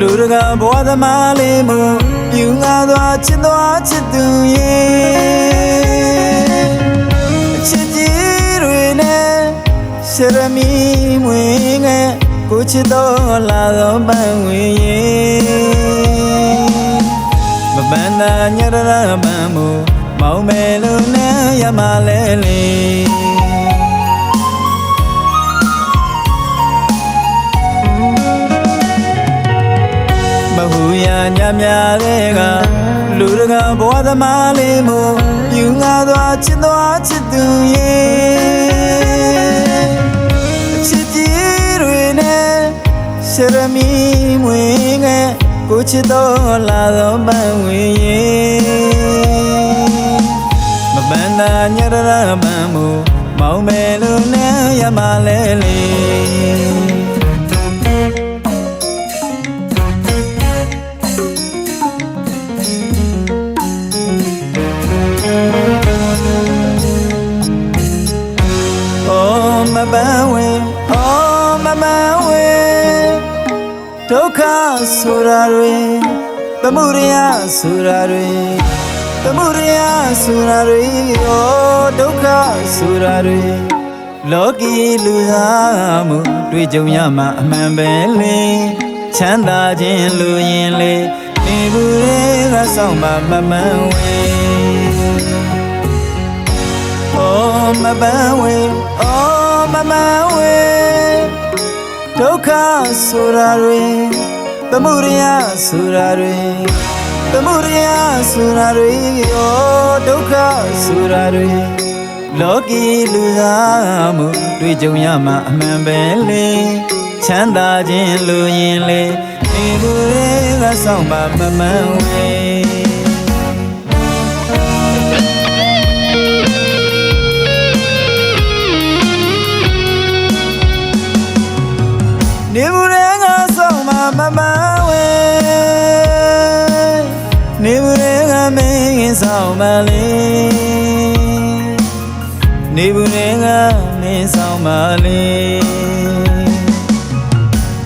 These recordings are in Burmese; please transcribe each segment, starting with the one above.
လူတကာဘဝသမားလေးမှုပြူငါသွားချစ်သွားချစ်သူရဲ့အချစ်ကြီးတွေနဲ့ရှရမီမွေငယ်ကိုချစ်တော်လာသောပန်းဝင်ရဲ့မပန်းသာညရရပန်းမှုမောင်မဲလို့နဲ့ရမလဲလေ များတဲ့ကလူတကာဘဝသမားလေးမို့ပြူငါသွားချစ်သွားချစ်သူရဲ့အချစ်ကြီးတွေနဲ့ရှရမီမွေငယ်ကိုချစ်တော်လာသောပန်းဝင်ရဲ့မပန်းသာညရရပန်းမို့မောင်မဲလို့နဲ့ရမလဲလေ ဒုက္ခဆိုတာတွေသမုဒယဆိုတာတွေသမုဒယဆိုတာတွေ Oh ဒုက္ခဆိုတာတွေလောကီလူသားမှုတွေ့ကြုံရမှာအမှန်ပဲလေချမ်းသာခြင်းလူရင်လေနေဘူးတွေကစောင့်ပါမမှန်ဝေ Oh my bawe Oh my bawe ဒုက္ခဆိုတာတွေသမုဒယဆိုတာတွေသမုဒယဆိုတာတွေ Oh ဒုက္ခဆိုတာတွေလောကီလူသားမှုတွေ့ကြုံရမှာအမှန်ပဲလေချမ်းသာခြင်းလူရင်လေဒီဘူတွေကစောင့်ပါမမှန်ဝေ မမမဝဲနေဘူးရဲငါမင်းဆောင်မလေးနေဘူးရဲငါမင်းဆောင်မလေး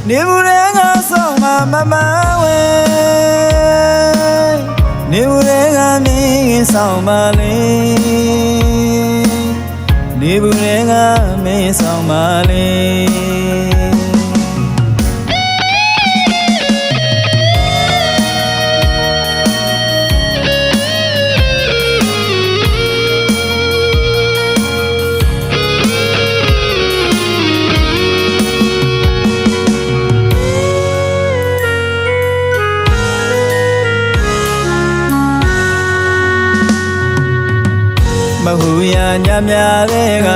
နေဘူးရဲငါဆောင်မမမဝဲနေဘူးရဲငါမင်းဆောင်မလေးနေဘူးရဲငါမင်းဆောင်မလေး ရညများတဲ့က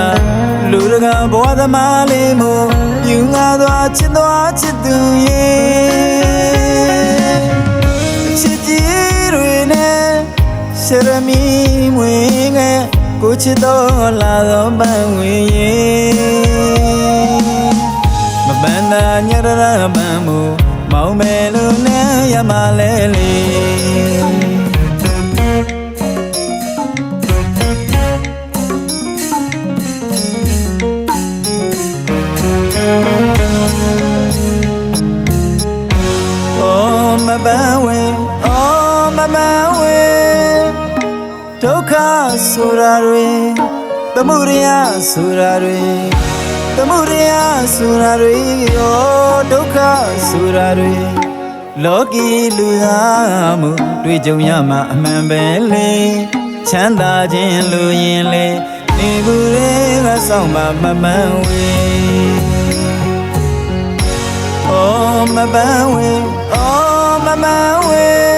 လူတကာဘဝသမားလေးမို့ယူငါသွားချစ်သွားချစ်သူရဲ့အချစ်ကြီးတွေနဲ့ရှရမီမွေငယ်ကိုချစ်တော်လာသောပန်းဝင်ရဲ့မပန်းသာညရရပန်းမို့မောင်မဲလို့နဲ့ရမလဲလေ Oh my bawe ဒုက္ခဆိုတာတွေသမုဒယဆိုတာတွေသမုဒယဆိုတာတွေ Oh ဒုက္ခဆိုတာတွေလောကီလူသားမှုတွေ့ကြုံရမှာအမှန်ပဲလေချမ်းသာခြင်းလူရင်လေနေဘူးတွေကစောင့်ပါမမှန်ဝေ Oh my bawe Oh my bawe ဒုက္ခ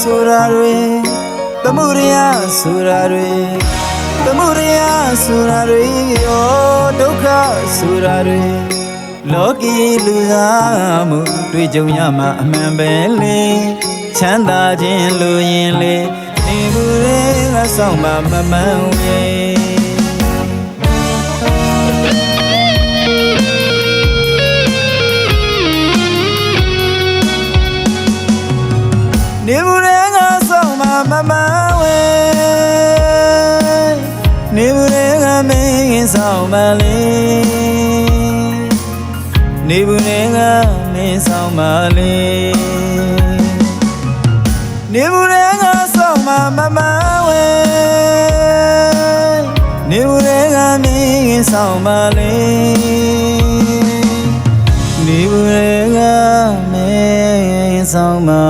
ဆိုတာတွေသမုဒယဆိုတာတွေသမုဒယဆိုတာတွေ Oh ဒုက္ခဆိုတာတွေလောကီလူသားမှုတွေ့ကြုံရမှာအမှန်ပဲလေချမ်းသာခြင်းလူရင်လေနေဘူးတွေကစောင့်ပါမမှန်ဝေ နေဘူးရဲငါဆောင်မမမဝဲနေဘူးရဲငါမင်းဆောင်မလေးနေဘူးရဲငါမင်းဆောင်ပါလေနေဘူးရဲကဆောင်မမမဝဲနေဘူးရဲကမင်းဆောင်ပါလေနေဘူးရဲကမင်းဆောင်ပါ